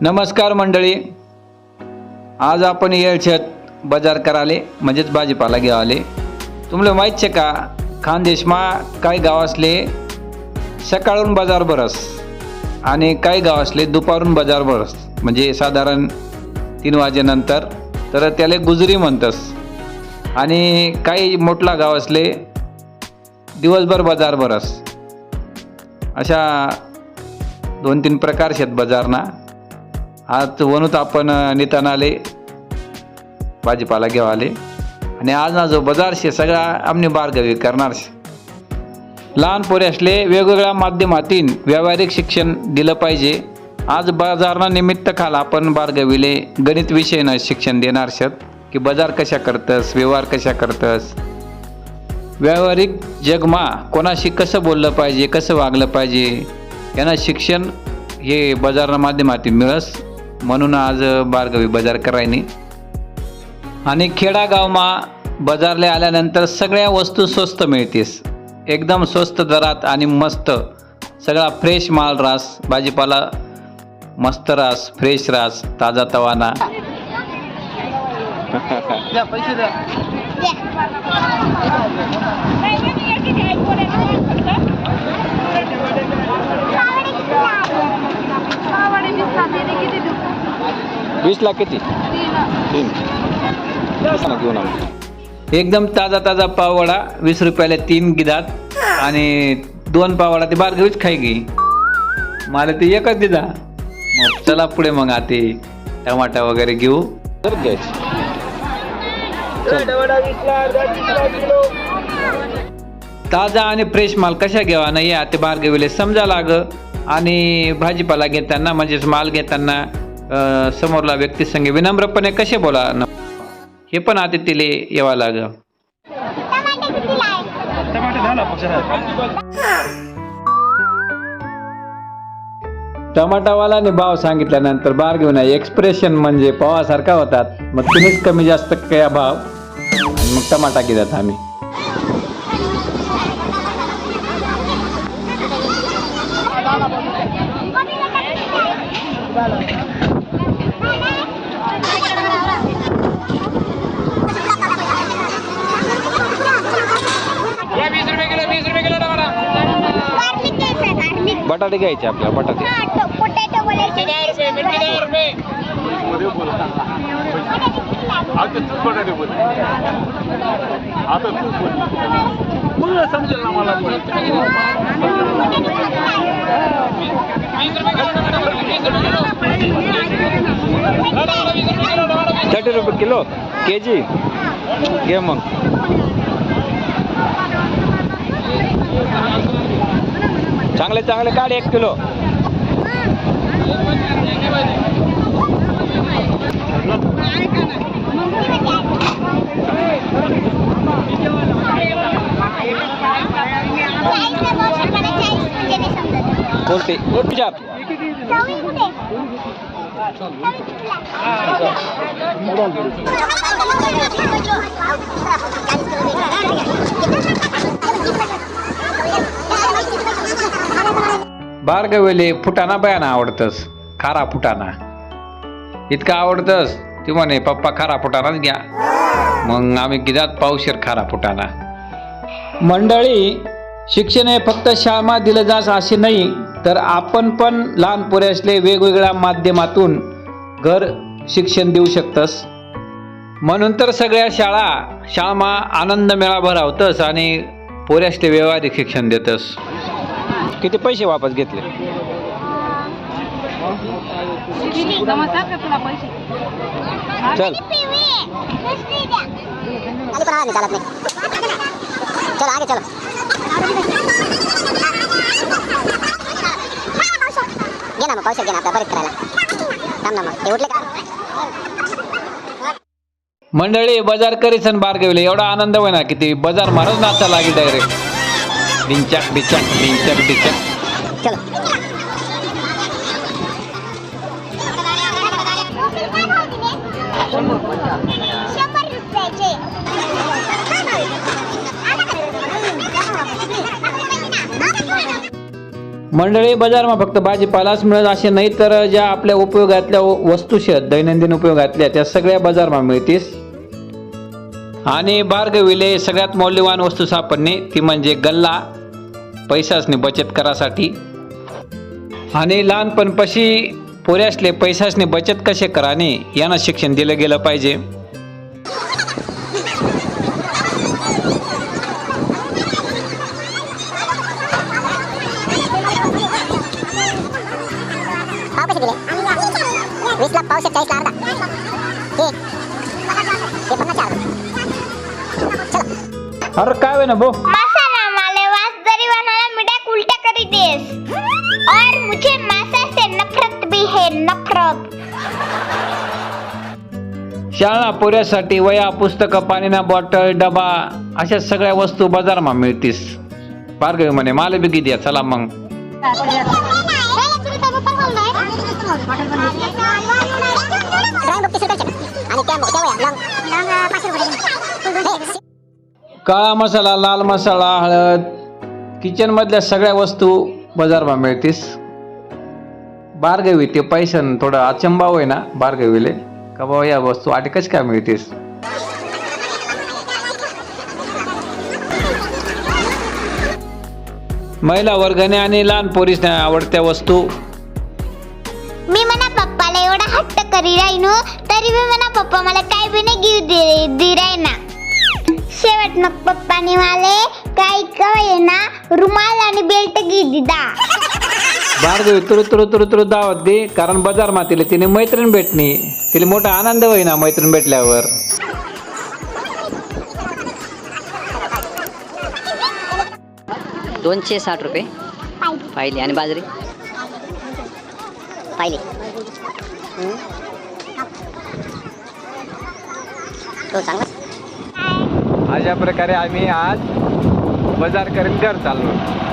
नमस्कार मंडळी. आज आपण येळछत बाजार कराले म्हणजेच भाजीपाला घ्यावाले तुम्हाला माहीत शे का खानदेशमा काही गाव असले सकाळून बाजार बरस आणि काही गाव असले दुपारून बाजार बरस म्हणजे साधारण तीन वाजेनंतर तर त्याला गुजरी म्हणतस. आणि काही मोठला गाव असले दिवसभर बाजार बरस अशा दोन तीन प्रकार आहेत बाजारना. आज वणूत आपण निताना आले भाजीपाला घेवा आले. आणि आज ना जो बाजार शे सगळा आमने बारगावी करणार लहान पोरे असले वेगवेगळ्या माध्यमातून व्यावहारिक शिक्षण दिलं पाहिजे. आज बाजारना निमित्त खाल आपण बारगावीले गणित विषयनं शिक्षण देणार शेत की बाजार कशा करतस व्यवहार कशा करतस. व्यावहारिक जगमा कोणाशी कसं बोललं पाहिजे कसं वागलं पाहिजे यांना शिक्षण हे बाजारना माध्यमातून मिळस. म्हणून आज बारगावी बाजार करायनी आणि खेडागावमा बाजारला आल्यानंतर सगळ्या वस्तू स्वस्त मिळतेस. एकदम स्वस्त दरात आणि मस्त. सगळा फ्रेश माल रास भाजीपाला मस्त रास फ्रेश रास ताजा तवाना. वीस लाख किती? तीन. घेऊन एकदम ताजा ताजा पाववडा वीस रुपयाला तीन गिदात आणि दोन पावडा ते बारगावीच खाई गी मला ते एकच दिदा मग चला पुढे मग आते टमाटा वगैरे घेऊ. तर ताजा आणि फ्रेश माल कशा घ्यावा? नाही या ते बारगविले समजा लाग आणि भाजीपाला घेताना म्हणजेच माल घेताना समोरला व्यक्ती संगे विनम्रपणे कसे बोला न- हे पण आता तिले यावा लाग टमाटावालाने भाव सांगितल्यानंतर बार घेऊन एक्सप्रेशन म्हणजे पावासारखा होतात. मग तुम्हीच कमी जास्त काय भाव. मग टमाटा घेतात आम्ही. बटाटे घ्यायचे आपल्याला बटाटे. पोटॅटो आता समजेल ना मला पण. थर्टी रुपये किलो के जी घे मग. चांगले चांगले काढ एक किलो. कोणते विचार बारगवेले फुटाणा बयाना आवडतस. खारा फुटाणा. इतका आवडतस ती म्हणे पप्पा खारा फुटाणाच घ्या. मग आम्ही गिदात पावशेर खारा फुटाणा. मंडळी शिक्षण हे फक्त शाळा दिलं जास असे नाही तर आपण पण लहान पोरे असले वेगवेगळ्या माध्यमातून घर शिक्षण देऊ शकतस. म्हणून तर सगळ्या शाळा शाळामा आनंद मेळा भरावतस आणि पोरे असले व्यवहारिक शिक्षण देतस. किती पैसे वापस घेतले? चल. चल आगे चालत चलो घे ना मग पावसात घे ना आपल्या बरेच करायला थांब ना मग ते उठले का मंडळी बाजार करीसन बार गेले एवढा आनंद होईना किती. बाजार मारच नाचा लागेल डायरेक्ट डिंचाक डिचाक डिंचाक डिचाक चलो मंडळी बाजारमा फक्त भाजीपालाच मिळत असे नाही तर ज्या आपल्या उपयोगातल्या वस्तू आहेत दैनंदिन उपयोगातल्या त्या सगळ्या बाजारमा मिळतीस. आणि बारगविले सगळ्यात मौल्यवान वस्तू सापडणे ती म्हणजे गल्ला. पैसासनी बचत करासाठी. आणि लहानपणपाशी पोऱ्यासले पैसासने बचत कसे कराने यांना शिक्षण दिलं गेलं पाहिजे. अरे काय ना भाऊ? शाळा पोऱ्यासाठी वया पुस्तकं पाणीना बॉटल डबा अशा सगळ्या वस्तू बाजारमा मिळतीस. पारगवी म्हणे मला बी किती द्या चला मग. काळा मसाला लाल मसाला हळद किचन मधल्या सगळ्या वस्तू बाजारमा मिळतीस. बारगवी ते पैसन थोडं अचंबाव आहे ना बारगवीले का बाबा या वस्तू आटे का मिळतेस? महिला वर्गाने आणि लहान पोरीसने आवडत्या वस्तू. मी म्हणा पप्पाला एवढा हट्ट करी राहिनो तरी मी म्हणा पप्पा मला काय बी नाही गिव दे दे ना शेवट मग पप्पाने मला काय कवय ना रुमाल आणि बेल्ट घे दिदा. बारगवी तुरु तुरु तुरु तुरु दावत दे कारण बाजार मातीला तिने मैत्रीण भेटणी. तिला मोठा आनंद होईना मैत्रीण भेटल्यावर. दोनशे साठ रुपये. पाहिली. आणि बाजरी? पाहिली. तो चांगला. अशा प्रकारे आम्ही आज बाजार करीत घर चाललो.